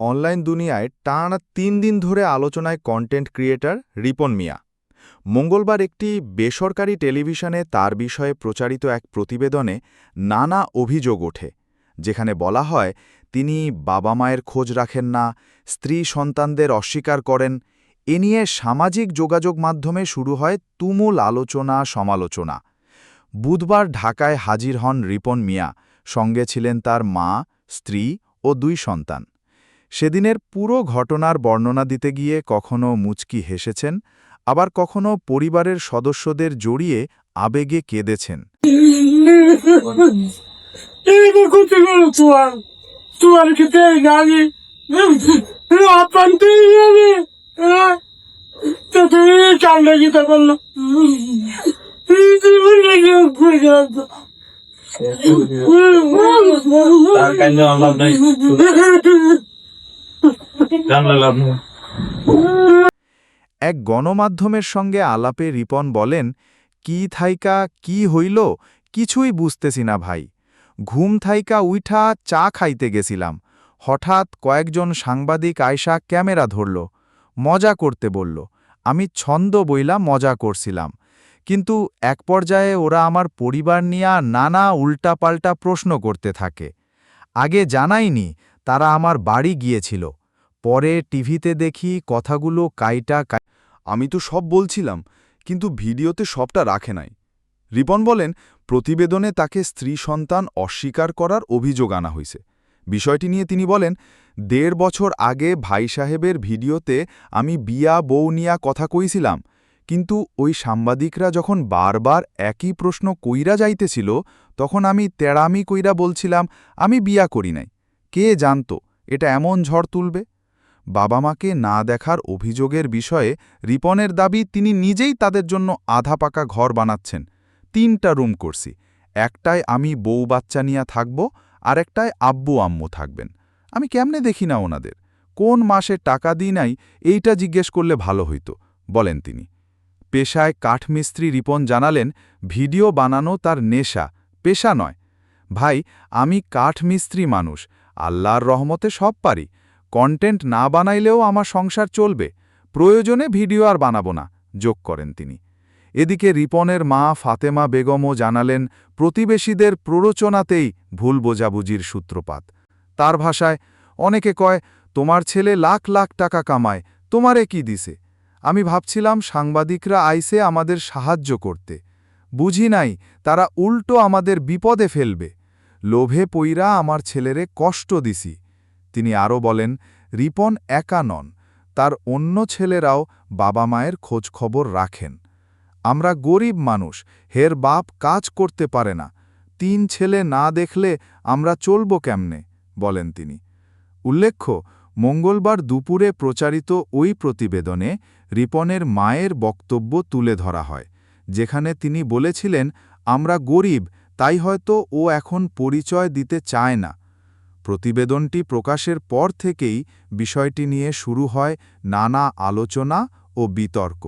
Online দুনিয়ায় টানা তিন দিন ধরে আলোচনায় কন্টেন্ট ক্রিয়েটর রিপন মিয়া। মঙ্গলবার একটি বেসরকারি টেলিভিশনে তার বিষয়ে প্রচারিত এক প্রতিবেদনে নানা অভিযোগ ওঠে, যেখানে বলা হয়, তিনি বাবা মায়ের খোঁজ রাখেন না, স্ত্রী সন্তানদের অস্বীকার করেন, এ নিয়ে সামাজিক যোগাযোগ মাধ্যমে শুরু হয় তুমুল আলোচনা সমালোচনা। বুধবার ঢাকায় হাজির হন রিপন মিয়া, সঙ্গে ছিলেন তার মা, স্ত্রী ও দুই সন্তান। সেদিনের পুরো ঘটনার বর্ণনা দিতে গিয়ে কখনো মুচকি হেসেছেন, আবার কখনো পরিবারের সদস্যদের জড়িয়ে আবেগে কেঁদেছেন? তার কান্না লাভ নাই এক গণমাধ্যমের সঙ্গে আলাপে রিপন বলেন কি থাইকা কি হইল? কিছুই বুঝতেছি না ভাই। ঘুম থাইকা উইঠা চা খাইতে গেছিলাম। হঠাৎ কয়েকজন সাংবাদিক আয়সা ক্যামেরা ধরল। মজা করতে বলল। আমি ছন্দ বইলা মজা করছিলাম। কিন্তু এক পর্যায়ে ওরা আমার পরিবার নিয়ে নানা উল্টাপাল্টা প্রশ্ন করতে থাকে। আগে জানাইনি তারা আমার বাড়ি গিয়েছিল। পরে টিভিতে দেখি কথাগুলো কাইটা কাই আমি তো সব বলছিলাম, কিন্তু ভিডিওতে সবটা রাখে নাই। রিপন বলেন, প্রতিবেদনে তাকে স্ত্রী সন্তান অস্বীকার করার অভিযোগ আনা হয়েছে। বিষয়টি নিয়ে তিনি বলেন, দেড় বছর আগে ভাই সাহেবের ভিডিওতে আমি বিয়া, বউ নিয়া কথা কইছিলাম, কিন্তু ওই সাংবাদিকরা যখন বারবার একই প্রশ্ন কইরা যাইতেছিল, তখন আমি তেড়ামি কইরা বলছিলাম, আমি বিয়া করি নাই। কে জানত, এটা এমন ঝড় তুলবে? বাবা মাকে না দেখার অভিযোগের বিষয়ে রিপনের দাবি তিনি নিজেই তাদের জন্য আধা পাকা ঘর বানাচ্ছেন। তিনটা রুম করছি। একটায় আমি বউ বাচ্চা নিয়া থাকব আর একটায় আব্বু আম্মু থাকবেন। আমি কেমনে দেখি না ওনাদের? কোন মাসে টাকা দিই নাই, এইটা জিজ্ঞেস করলে ভালো হইতো, বলেন তিনি। পেশায় কাঠমিস্ত্রি রিপন জানালেন, ভিডিও বানানো তার নেশা, পেশা নয়। ভাই, আমি কাঠমিস্ত্রি মানুষ, আল্লাহর রহমতে সব পারি। কন্টেন্ট না বানাইলেও আমার সংসার চলবে, প্রয়োজনে ভিডিও আর বানাবো না, যোগ করেন তিনি। এদিকে রিপনের মা ফাতেমা বেগমও জানালেন, প্রতিবেশীদের প্ররোচনাতেই ভুল বোঝাবুঝির সূত্রপাত। তার ভাষায়, অনেকে কয়, তোমার ছেলে লাখ লাখ টাকা কামায়, তোমারে কি দিছে? আমি ভাবছিলাম সাংবাদিকরা আইসে আমাদের সাহায্য করতে। বুঝি নাই, তারা উল্টো আমাদের বিপদে ফেলবে। লোভে পইরা আমার ছেলেরে কষ্ট দিছি। তিনি আরও বলেন, রিপন একা নন, তার অন্য ছেলেরাও বাবা মায়ের খোঁজখবর রাখেন। আমরা গরিব মানুষ, হের বাপ কাজ করতে পারে না। তিন ছেলে না দেখলে আমরা চলব কেমনে? বলেন তিনি। উল্লেখ্য, মঙ্গলবার দুপুরে প্রচারিত ওই প্রতিবেদনে রিপনের মায়ের বক্তব্য তুলে ধরা হয়, যেখানে তিনি বলেছিলেন, আমরা গরিব, তাই হয়তো ও এখন পরিচয় দিতে চায় না। প্রতিবেদনটি প্রকাশের পর থেকেই বিষয়টি নিয়ে শুরু হয় নানা আলোচনা ও বিতর্ক।